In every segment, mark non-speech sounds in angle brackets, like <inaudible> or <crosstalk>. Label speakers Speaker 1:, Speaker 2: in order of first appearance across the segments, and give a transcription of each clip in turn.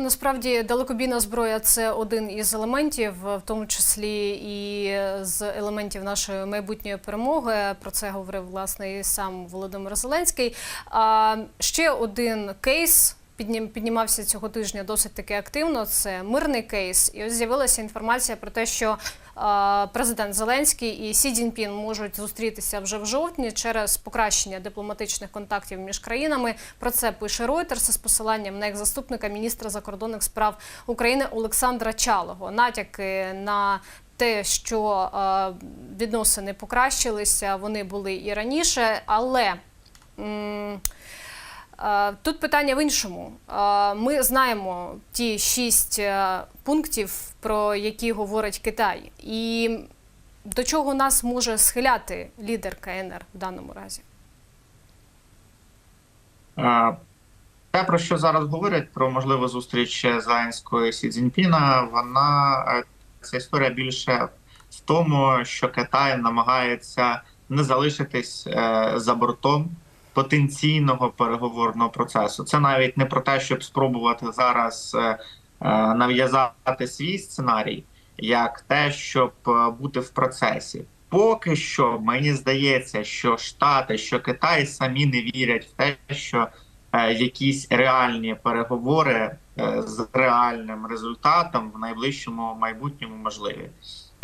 Speaker 1: Насправді далекобійна зброя це один із елементів, в тому числі і з елементів нашої майбутньої перемоги. Про це говорив власне і сам Володимир Зеленський. А ще один кейс. піднім- Піднімався цього тижня досить таки активно. Це мирний кейс. І ось з'явилася інформація про те, що президент Зеленський і Сі Цзіньпін можуть зустрітися вже в жовтні через покращення дипломатичних контактів між країнами. Про це пише Reuters з посиланням на екс-заступника міністра закордонних справ України Олександра Чалого. Натяки на те, що відносини покращилися, вони були і раніше, але. Тут питання в іншому. Ми знаємо ті шість пунктів, про які говорить Китай, і до чого нас може схиляти лідер КНР в даному разі.
Speaker 2: Те, про що зараз говорять про можливу зустріч Зеленського і Сі Цзіньпіна, вона е, ця історія більше в тому, що Китай намагається не залишитись е, за бортом потенційного переговорного процесу. Це навіть не про те, щоб спробувати зараз е, нав'язати свій сценарій, як те, щоб е, бути в процесі. Поки що мені здається, що Штати, що Китай самі не вірять в те, що е, якісь реальні переговори е, з реальним результатом в найближчому майбутньому можливі.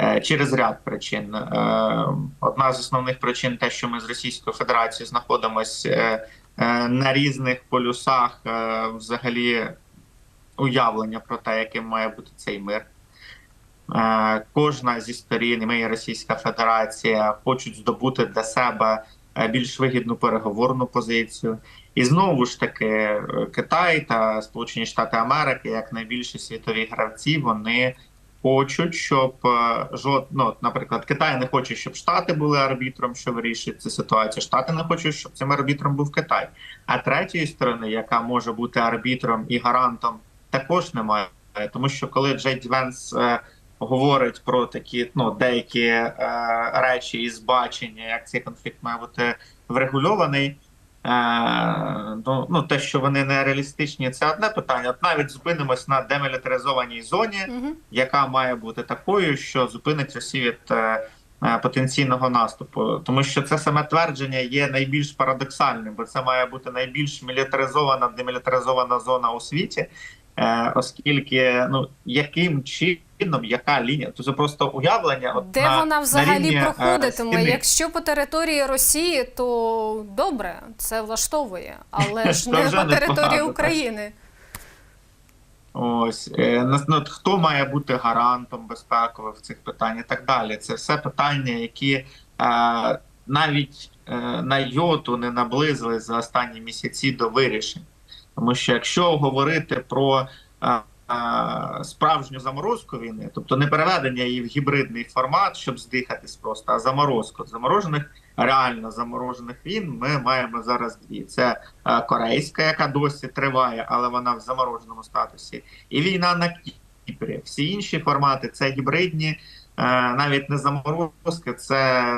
Speaker 2: Е, Через ряд причин. Е, Одна з основних причин те, що ми з Російською Федерацією знаходимося е, е, на різних полюсах е, взагалі уявлення про те, яким має бути цей мир. Е, Кожна зі сторін, ми і Російська Федерація, хочуть здобути для себе е, більш вигідну переговорну позицію. І знову ж таки, е, Китай та Сполучені Штати Америки, як найбільші світові гравці, вони хочуть, щоб жод... ну, наприклад, Китай не хоче, щоб Штати були арбітром, що вирішує цю ситуацію. Штати не хочуть, щоб цим арбітром був Китай. А третьої сторони, яка може бути арбітром і гарантом, також немає. Тому що коли Джей Венс е, говорить про такі ну деякі е, речі і збачення, як цей конфлікт має бути врегульований. Е, ну, ну, те, що вони не реалістичні, це одне питання. От навіть зупинимось на демілітаризованій зоні,
Speaker 1: Угу.
Speaker 2: яка має бути такою, що зупинить Росію від е, е, потенційного наступу, тому що це саме твердження є найбільш парадоксальним, бо це має бути найбільш мілітаризована демілітаризована зона у світі, е, оскільки ну яким чином, яка лінія, то це просто уявлення. От
Speaker 1: Де
Speaker 2: на,
Speaker 1: вона взагалі
Speaker 2: на рівні, е,
Speaker 1: проходитиме?
Speaker 2: стіни.
Speaker 1: Якщо по території Росії, то добре, це влаштовує, але <laughs> ж не по території. України.
Speaker 2: Ось е, ну, хто має бути гарантом безпекових в цих питань і так далі. Це все питання, які е, навіть е, на йоту не наблизили за останні місяці до вирішень. Тому що якщо говорити про е, е, справжню заморозку війни, тобто не переведення її в гібридний формат, щоб здихатись просто, а заморозку заморожених, реально заморожених війн, ми маємо зараз дві: це е, корейська, яка досі триває, але вона в замороженому статусі, і війна на Кіпрі. Всі інші формати це гібридні, е, навіть не заморозки, це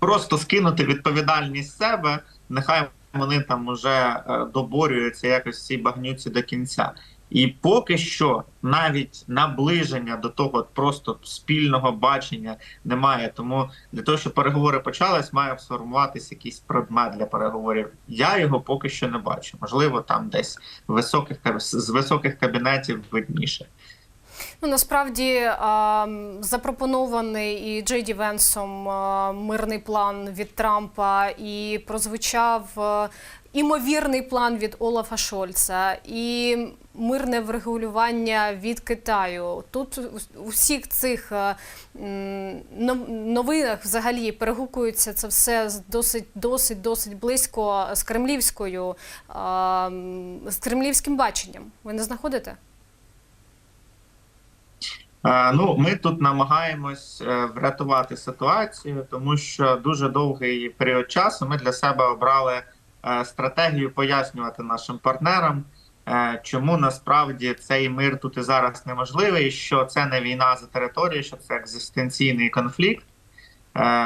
Speaker 2: просто скинути відповідальність себе. Нехай вони там уже е, доборюються якось в цій багнюці до кінця. І поки що навіть наближення до того просто спільного бачення немає. Тому для того, щоб переговори почались, має сформуватися якийсь предмет для переговорів. Я його поки що не бачу. Можливо, там десь високих з високих кабінетів видніше.
Speaker 1: Ну насправді запропонований і Джей Ді Венсом мирний план від Трампа, і прозвучав імовірний план від Олафа Шольца, і мирне врегулювання від Китаю. Тут у- всіх цих новинах взагалі перегукується це все досить досить досить близько з кремлівською з кремлівським баченням. Ви не знаходите?
Speaker 2: Е, Ну, ми тут намагаємось е, врятувати ситуацію, тому що дуже довгий період часу ми для себе обрали е, стратегію пояснювати нашим партнерам, чому насправді цей мир тут і зараз неможливий, що це не війна за територію, що це екзистенційний конфлікт.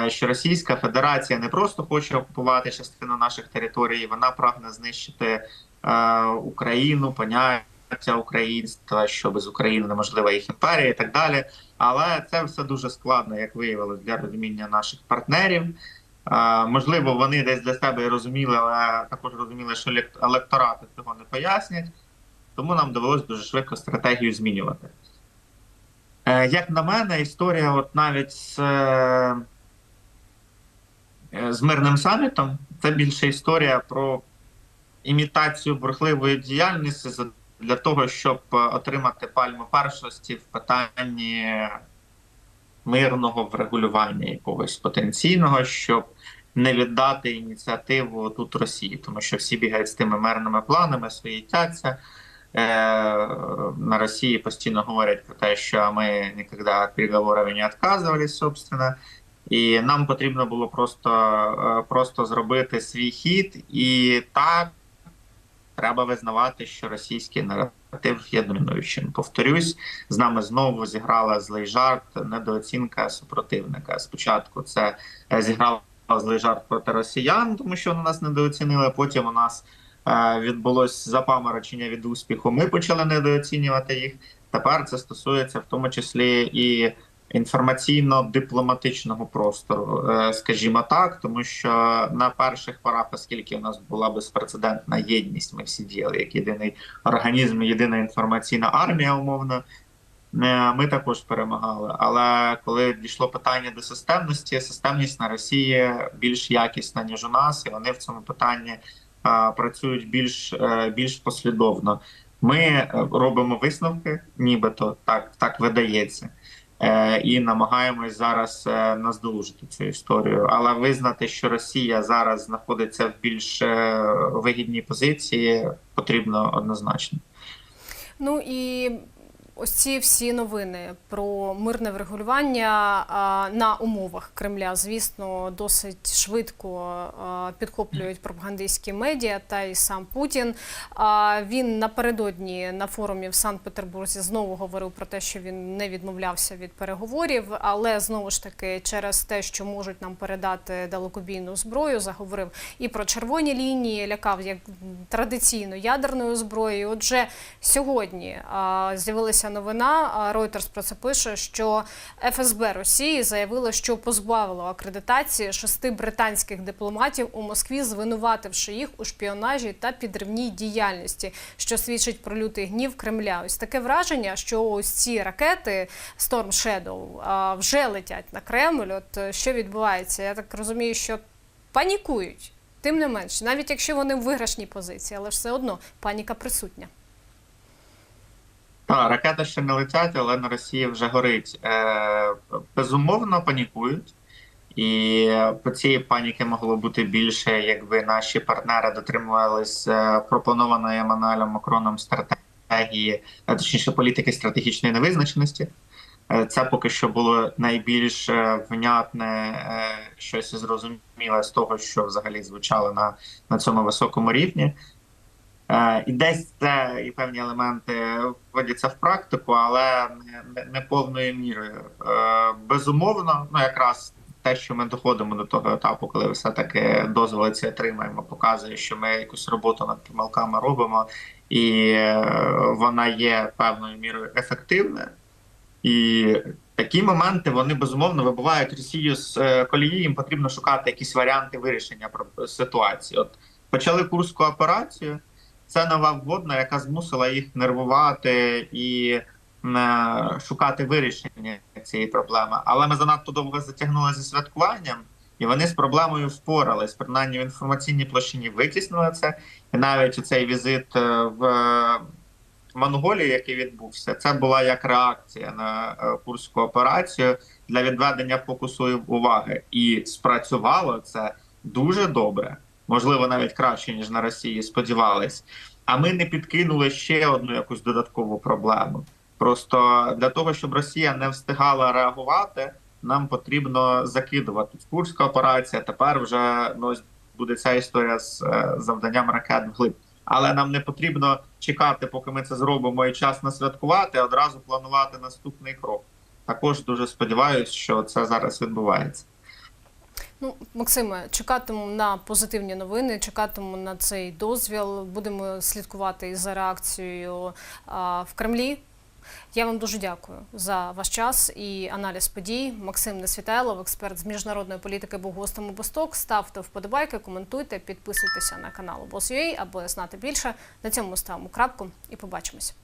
Speaker 2: Що Російська Федерація не просто хоче окупувати частину наших територій, вона прагне знищити Україну, поняття українства, що без України неможлива їх імперія і так далі. Але це все дуже складно, як виявилось, для розуміння наших партнерів. Можливо, вони десь для себе розуміли, але також розуміли, що електорати цього не пояснять. Тому нам довелося дуже швидко стратегію змінювати. Е, Як на мене, історія, от навіть з, е, з мирним самітом, це більше історія про імітацію бурхливої діяльності для того, щоб е, отримати пальму першості в питанні мирного врегулювання якогось потенційного, щоб не віддати ініціативу тут Росії, тому що всі бігають з тими мирними планами, суєтяться. Е, на Росії постійно говорять про те, що ми ніколи від не відказувалися, собственно. І нам потрібно було просто, е, просто зробити свій хід, і так треба визнавати, що російський наратив є домінуючим. Повторюсь, з нами знову зіграла злий жарт, недооцінка супротивника. Спочатку це е, зіграла злий жарт проти росіян, тому що вони нас недооцінили. Потім у нас е, відбулось запаморочення від успіху. Ми почали недооцінювати їх. Тепер це стосується в тому числі і інформаційно-дипломатичного простору, е, скажімо так, тому що на перших порах, оскільки у нас була безпрецедентна єдність, ми всі діяли як єдиний організм, єдина інформаційна армія, умовно. е, Ми також перемагали. Але коли дійшло питання до системності, системність на Росії більш якісна ніж у нас, і вони в цьому питанні а, працюють більш, е, більш послідовно. Ми е, робимо висновки, нібито так, так видається. Е, і намагаємось зараз е, наздолужити цю історію. Але визнати, що Росія зараз знаходиться в більш е, вигідній позиції, потрібно однозначно.
Speaker 1: Ну і ось ці всі новини про мирне врегулювання на умовах Кремля, звісно, досить швидко підхоплюють пропагандистські медіа та й сам Путін. Він напередодні на форумі в Санкт-Петербурзі знову говорив про те, що він не відмовлявся від переговорів, але знову ж таки через те, що можуть нам передати далекобійну зброю, заговорив і про червоні лінії, лякав як традиційно ядерною зброєю. Отже, сьогодні а, з'явилася новина. Reuters про це пише, що ФСБ Росії заявило, що позбавило акредитації шести британських дипломатів у Москві, звинувативши їх у шпіонажі та підривній діяльності, що свідчить про лютий гнів Кремля. Ось таке враження, що ось ці ракети Storm Shadow вже летять на Кремль. От е, що відбувається? Я так розумію, що панікують. Тим не менш, навіть якщо вони в виграшній позиції, але все одно паніка присутня.
Speaker 2: А, ракети ще не летять, але на Росії вже горить. Е, безумовно, панікують. І по цієї паніки могло бути більше, якби наші партнери дотримувались е, пропонованої Еммануелем Макроном стратегії, точніше політики стратегічної невизначеності. Е, Це поки що було найбільш е, внятне е, щось зрозуміле з того, що взагалі звучало на, на цьому високому рівні. Е, І десь це і певні елементи вводяться в практику, але не, не, повною мірою. Е, Безумовно, ну якраз те, що ми доходимо до того етапу, коли все таки дозволи ці отримаємо, показує, що ми якусь роботу над помилками робимо, і е, вона є певною мірою ефективною. І такі моменти вони безумовно вибувають Росію з колії. Їм потрібно шукати якісь варіанти вирішення ситуації. От почали курську операцію. Це нова вводна, яка змусила їх нервувати і е, шукати вирішення цієї проблеми. Але ми занадто довго затягнули зі святкуванням, і вони з проблемою впорались. Принаймні в інформаційній площині витіснили це. І навіть цей візит е, в е, Монголії, який відбувся, це була як реакція на курську операцію для відведення фокусу уваги. І спрацювало це дуже добре можливо, навіть краще ніж на Росії сподівались. А ми не підкинули ще одну якусь додаткову проблему. Просто для того, щоб Росія не встигала реагувати, нам потрібно закидувати Курська операція. Тепер вже ну, буде ця історія з е, завданням ракет вглиб. Але нам не потрібно чекати, поки ми це зробимо, і час насвяткувати, а одразу планувати наступний крок. Також дуже сподіваюся, що це зараз відбувається.
Speaker 1: Ну, Максиме, чекатиму на позитивні новини, чекатиму на цей дозвіл. Будемо слідкувати за реакцією а, в Кремлі. Я вам дуже дякую за ваш час і аналіз подій. Максим Несвітайлов, експерт з міжнародної політики, був гостем Босток. Ставте вподобайки, коментуйте, підписуйтеся на канал Бос.ua, аби знати більше. На цьому ставимо крапку і побачимось.